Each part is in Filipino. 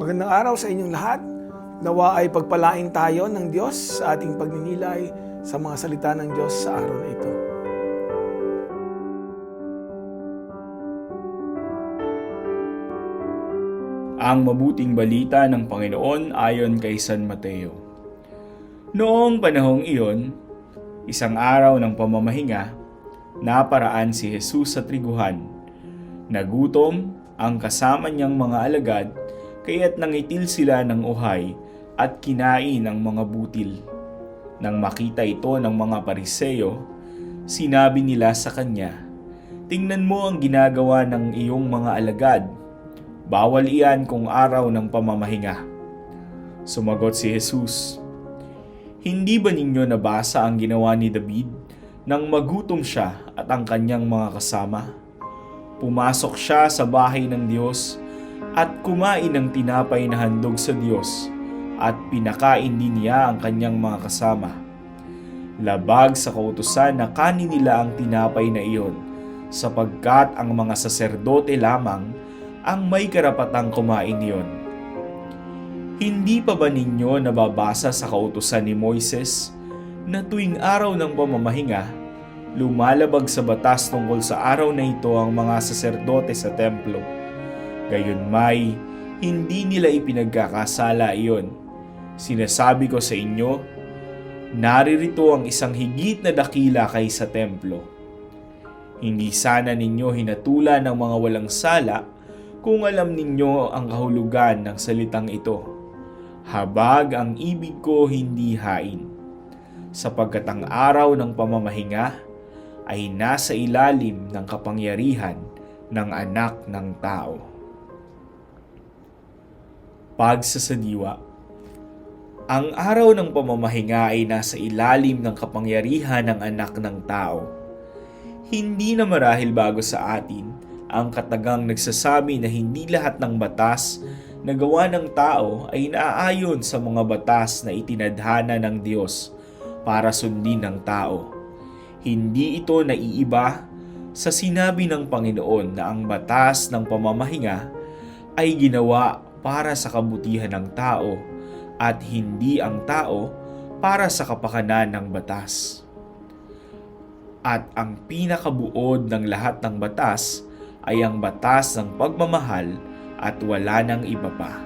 Magandang araw sa inyong lahat. Nawa ay pagpalain tayo ng Diyos sa ating pagninilay sa mga salita ng Diyos sa araw na ito. Ang mabuting balita ng Panginoon ayon kay San Mateo. Noong panahong iyon, isang araw ng pamamahinga, naparaan si Jesus sa triguhan. Nagutom ang kasama niyang mga alagad, kaya't nangitil sila ng uhay at kinain ang mga butil. Nang makita ito ng mga pariseyo, sinabi nila sa kanya, Tingnan mo ang ginagawa ng iyong mga alagad Bawal iyan kung araw ng pamamahinga. Sumagot si Jesus, Hindi ba ninyo nabasa ang ginawa ni David nang magutom siya at ang kanyang mga kasama? Pumasok siya sa bahay ng Diyos at kumain ng tinapay na handog sa Diyos at pinakain din niya ang kanyang mga kasama. Labag sa kautusan na kanin nila ang tinapay na iyon sapagkat ang mga saserdote lamang ang may karapatang kumain niyon. Hindi pa ba ninyo nababasa sa kautusan ni Moises na tuwing araw ng pamamahinga, lumalabag sa batas tungkol sa araw na ito ang mga saserdote sa templo. Gayon may, hindi nila ipinagkakasala iyon. Sinasabi ko sa inyo, naririto ang isang higit na dakila kaysa templo. Hindi sana ninyo hinatulan ng mga walang sala kung alam ninyo ang kahulugan ng salitang ito. Habag ang ibig ko hindi hain. Sapagkat ang araw ng pamamahinga ay nasa ilalim ng kapangyarihan ng anak ng tao. Pagsasadiwa Ang araw ng pamamahinga ay nasa ilalim ng kapangyarihan ng anak ng tao. Hindi na marahil bago sa atin ang katagang nagsasabi na hindi lahat ng batas na gawa ng tao ay naaayon sa mga batas na itinadhana ng Diyos para sundin ng tao. Hindi ito naiiba sa sinabi ng Panginoon na ang batas ng pamamahinga ay ginawa para sa kabutihan ng tao at hindi ang tao para sa kapakanan ng batas. At ang pinakabuod ng lahat ng batas ay ang batas ng pagmamahal at wala nang iba pa.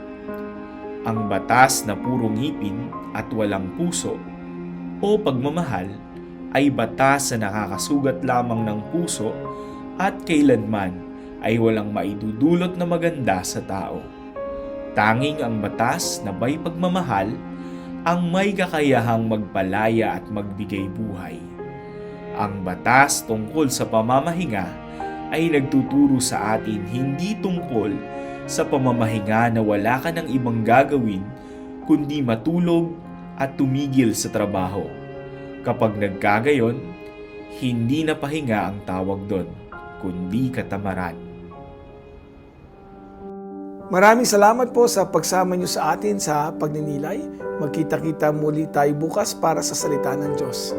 Ang batas na puro ngipin at walang puso o pagmamahal ay batas na nakakasugat lamang ng puso at kailanman ay walang maidudulot na maganda sa tao. Tanging ang batas na may pagmamahal ang may kakayahang magpalaya at magbigay buhay. Ang batas tungkol sa pamamahinga ay nagtuturo sa atin hindi tungkol sa pamamahinga na wala ka ng ibang gagawin kundi matulog at tumigil sa trabaho. Kapag nagkagayon, hindi na pahinga ang tawag doon, kundi katamaran. Maraming salamat po sa pagsama niyo sa atin sa pagninilay. Magkita-kita muli tayo bukas para sa salita ng Diyos.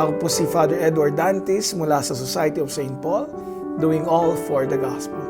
Ako po si Father Edward Dantes mula sa Society of St. Paul, doing all for the gospel.